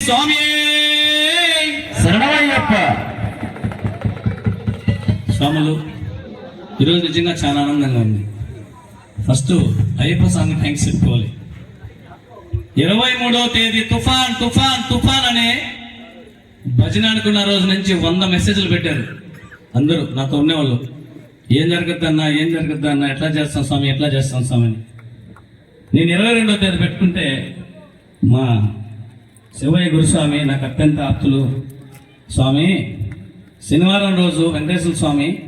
స్వామి! శరణమయ్యప్ప! స్వాములు ఈరోజు నిజంగా చాలా ఆనందంగా ఉంది. ఫస్ట్ అయ్యప్ప స్వామి థ్యాంక్స్ చెప్పుకోవాలి. ఇరవై మూడవ తేదీ తుఫాన్ తుఫాన్ తుఫాన్ అనే భజన అనుకున్న రోజు నుంచి వంద మెసేజ్లు పెట్టారు. అందరూ నాతో ఉండేవాళ్ళు. ఏం జరుగుద్దన్నా ఏం జరుగుద్దన్నా ఎట్లా చేస్తాం స్వామి ఎట్లా చేస్తాం స్వామి అని. నేను ఇరవై రెండవ తేదీ పెట్టుకుంటే మా శివయ్య గురుస్వామి నాకు అత్యంత ఆప్తులు. స్వామి శనివారం రోజు వెంకటేశ్వర స్వామి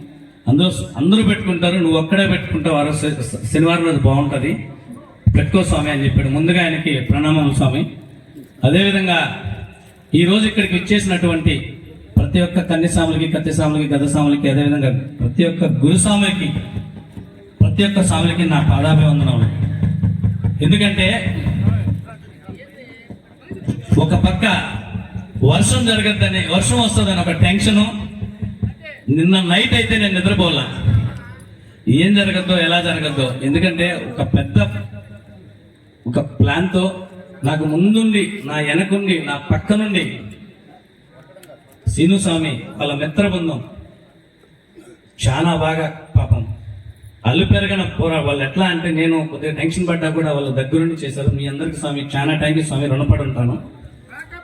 అందరూ అందరూ పెట్టుకుంటారు నువ్వు ఒక్కడే పెట్టుకుంటావు ఆ రోజు శ- శనివారం రోజు బాగుంటుంది. పెట్టుకో స్వామి అని చెప్పాడు. ముందుగా ఆయనకి ప్రణామములు స్వామి. అదేవిధంగా ఈ రోజు ఇక్కడికి వచ్చేసినటువంటి ప్రతి ఒక్క కన్యస్వాములకి కత్తిస్వాములకి గదస్వాములకి అదేవిధంగా ప్రతి ఒక్క గురుస్వాములకి ప్రతి ఒక్క స్వాములకి నా పాదాభివందనములు ఎందుకంటే ఒక పక్క వర్షం జరగద్దని వర్షం వస్తుందని ఒక టెన్షను. నిన్న నైట్ అయితే నేను నిద్రపోలా. ఏం జరగద్దో ఎలా జరగద్దో ఎందుకంటే ఒక పెద్ద ఒక ప్లాన్తో నాకు ముందుండి నా వెనకుండి నా పక్క నుండి శీను స్వామి వాళ్ళ మిత్ర బృందం చాలా బాగా పాపం. అల్లు పెరగన పోరా వాళ్ళు ఎట్లా అంటే నేను కొద్దిగా టెన్షన్ పడ్డా కూడా వాళ్ళ దగ్గరుండి చేశారు. మీ అందరికి స్వామి చాలా టైంకి స్వామి రుణపడి ఉంటాను.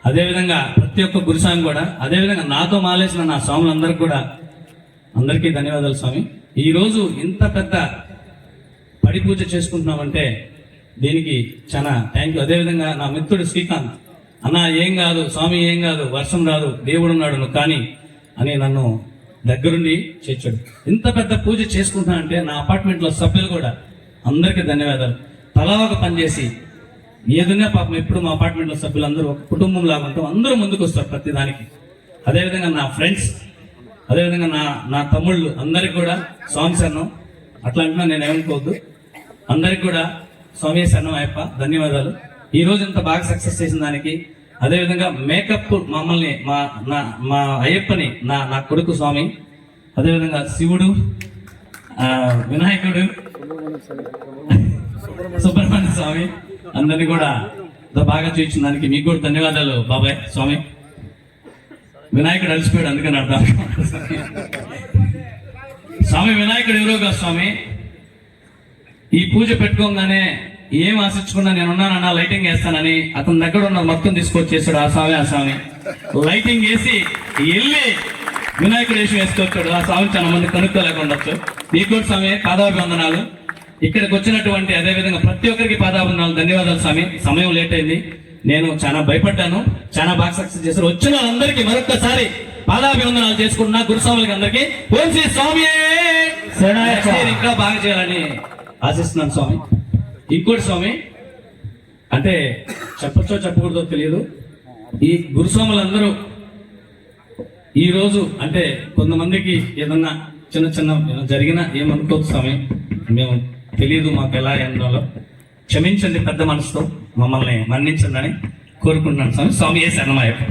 అదేవిధంగా ప్రతి ఒక్క గురుస్వామి కూడా అదేవిధంగా నాతో మాలేసిన నా స్వాములందరికీ కూడా అందరికీ ధన్యవాదాలు స్వామి. ఈరోజు ఇంత పెద్ద పడి పూజ చేసుకుంటున్నామంటే దీనికి చాలా థ్యాంక్ యూ అదేవిధంగా నా మిత్రుడు శ్రీకాంత్ అన్న ఏం కాదు స్వామి ఏం కాదు వర్షం రాదు దేవుడు ఉన్నాడు నువ్వు కానీ అని నన్ను దగ్గరుండి చేర్చాడు. ఇంత పెద్ద పూజ చేసుకుంటున్నా అంటే నా అపార్ట్మెంట్లో సభ్యులు కూడా అందరికీ ధన్యవాదాలు. తలా ఒక పనిచేసి చేసి ఏదైనా పాపం ఎప్పుడు మా అపార్ట్మెంట్లో సభ్యులందరూ ఒక కుటుంబం లాగా ఉంటాం. అందరూ ముందుకు వస్తారు ప్రతి దానికి అదేవిధంగా నా ఫ్రెండ్స్ అదేవిధంగా నా నా తమ్ముళ్ళు అందరికి కూడా స్వామి శరణం. అట్లా అంటున్నా నేను ఏమనుకోవద్దు. అందరికి కూడా స్వామి శరణం అయ్యప్ప ధన్యవాదాలు. ఈ రోజు ఇంత బాగా సక్సెస్ చేసిన దానికి అదేవిధంగా మేకప్ మమ్మల్ని మా నా మా అయ్యప్పని నా నా కొడుకు స్వామి అదేవిధంగా శివుడు వినాయకుడు సుబ్రహ్మణ్య స్వామి అందరినీ కూడా బాగా చూపించిన దానికి మీకు కూడా ధన్యవాదాలు బాబాయ్ స్వామి. వినాయకుడు అలసిపోయాడు అందుకని అర్థం స్వామి వినాయకుడు ఎవరో కాదు స్వామి. ఈ పూజ పెట్టుకోగానే ఏం ఆశించుకున్నా నేను ఉన్నానన్నా లైటింగ్ వేస్తానని అతని దగ్గర ఉన్న మొత్తం తీసుకొచ్చేసాడు ఆ స్వామి ఆ స్వామి. లైటింగ్ వేసి వెళ్ళి వినాయకుడు వేసి వేసుకొచ్చాడు. ఆ స్వామి చాలా మంది కనుక్కోలేకుండా ఉండొచ్చు. నీకు కూడా స్వామి పాదాభివందనాలు. ఇక్కడికి వచ్చినటువంటి అదే విధంగా ప్రతి ఒక్కరికి పాదాభివందనాలు ధన్యవాదాలు స్వామి. సమయం లేట్ అయింది. నేను చాలా భయపడ్డాను. చాలా బాగా సక్సెస్ చేశారు. వచ్చిన వాళ్ళందరికీ మరొక్కసారి పాదాభివందనాలు చేసుకుంటున్నా. గురుస్వాములకి అందరికీ. ఓం శ్రీ స్వామి. ఇంకా బాగా చేయాలని ఆశిస్తున్నాను స్వామి. ఇంకోటి స్వామి అంటే చెప్పచ్చో చెప్పకూడదో తెలియదు. ఈ గురుస్వాములందరూ ఈ రోజు అంటే కొంతమందికి ఏదన్నా చిన్న చిన్న జరిగినా ఏమనుకోవద్దు స్వామి. మేము తెలియదు మాకు ఎలా ఏందో క్షమించండి పెద్ద మనసుతో మమ్మల్ని మన్నించండి అని కోరుకుంటున్నాను స్వామి. స్వామి ఏ శరణమాయప్ప.